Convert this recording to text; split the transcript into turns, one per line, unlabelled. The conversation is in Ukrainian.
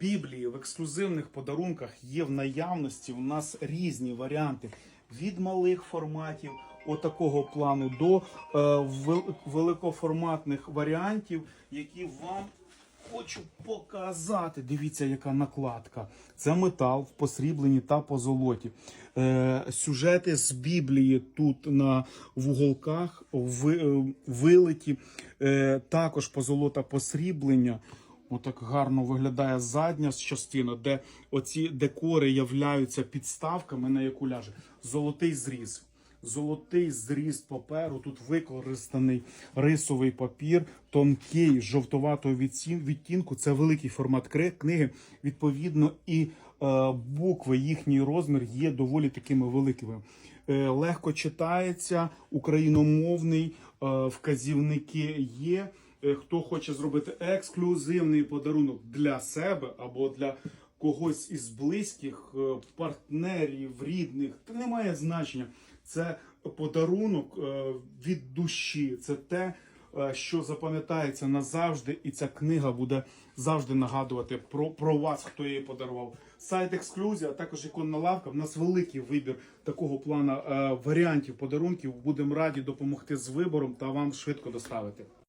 Біблії в ексклюзивних подарунках є в наявності у нас різні варіанти від малих форматів отакого плану до е, великоформатних варіантів, які вам хочу показати. Дивіться, яка накладка. Це метал в посрібленні та позолоті. Е, сюжети з Біблії тут на вуголках ви, е, вилиті. Е, також позолота посріблення. Отак гарно виглядає задня частина, де оці декори являються підставками, на яку ляже золотий зріз. Золотий зріз паперу. Тут використаний рисовий папір, тонкий жовтоватого відтінку. Це великий формат книги. Відповідно, і е, букви, їхній розмір є доволі такими великими. Е, легко читається, україномовний, е, вказівники є. Е, Хто хоче зробити ексклюзивний подарунок для себе або для когось із близьких, е, партнерів, рідних, це не має значення. Це подарунок е, від душі. Це те, що запам'ятається назавжди, і ця книга буде завжди нагадувати про, про вас, хто її подарував. Сайт ексклюзія, а також іконна лавка. В нас великий вибір такого плану е, варіантів подарунків. Будемо раді допомогти з вибором та вам швидко доставити.